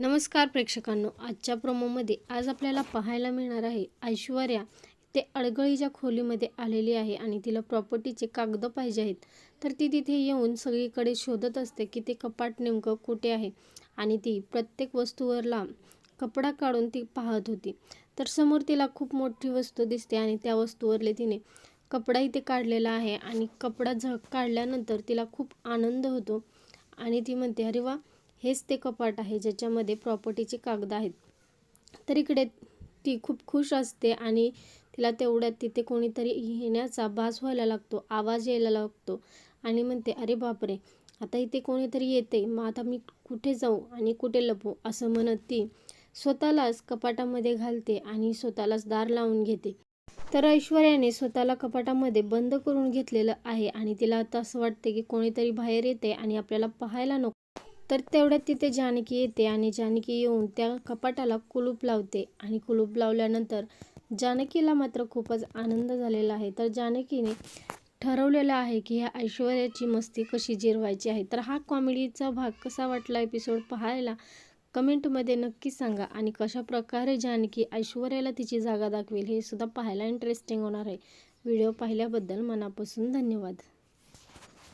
नमस्कार प्रेक्षकांनो आजच्या प्रोमोमध्ये आज आपल्याला पाहायला मिळणार आहे ऐश्वर्या. ते अडगळीच्या खोलीमध्ये आलेली आहे आणि तिला प्रॉपर्टीचे कागद पाहिजे आहेत. तर ती तिथे येऊन सगळीकडे शोधत असते की ते कपाट नेमकं कुठे आहे आणि ती प्रत्येक वस्तूवरला कपडा काढून ती पाहत होती. तर समोर तिला खूप मोठी वस्तू दिसते आणि त्या वस्तूवरले तिने कपडा इथे काढलेला आहे आणि कपडा झ काढल्यानंतर तिला खूप आनंद होतो आणि ती म्हणते अरे वा हेच ते कपाट आहे ज्याच्यामध्ये प्रॉपर्टीचे कागद आहेत. तर इकडे ती खूप खुश असते आणि तिला तेवढ्यात तिथे कोणीतरी येण्याचा भास व्हायला लागतो आवाज यायला लागतो आणि म्हणते अरे बापरे आता इथे कोणीतरी येते मग आता मी कुठे जाऊ आणि कुठे लपू? असं म्हणत ती स्वतःलाच कपाटामध्ये घालते आणि स्वतःलाच दार लावून घेते. तर ऐश्वर्याने स्वतःला कपाटामध्ये बंद करून घेतलेलं आहे आणि तिला आता असं वाटते की कोणीतरी बाहेर येते आणि आपल्याला पाहायला नको. तर तेवढ्यात तिथे जानकी येते आणि जानकी येऊन त्या कपाटाला कुलूप लावते. आणि कुलूप लावल्यानंतर जानकीला मात्र खूपच आनंद झालेला आहे. तर जानकीने ठरवलेलं आहे की ह्या ऐश्वर्याची मस्ती कशी जिरवायची आहे. तर हा कॉमेडीचा भाग कसा वाटला एपिसोड पाहायला कमेंटमध्ये नक्की सांगा. आणि कशा प्रकारे जानकी ऐश्वर्याला तिची जागा दाखवेल हे सुद्धा पाहायला इंटरेस्टिंग होणार आहे. व्हिडिओ पाहिल्याबद्दल मनापासून धन्यवाद.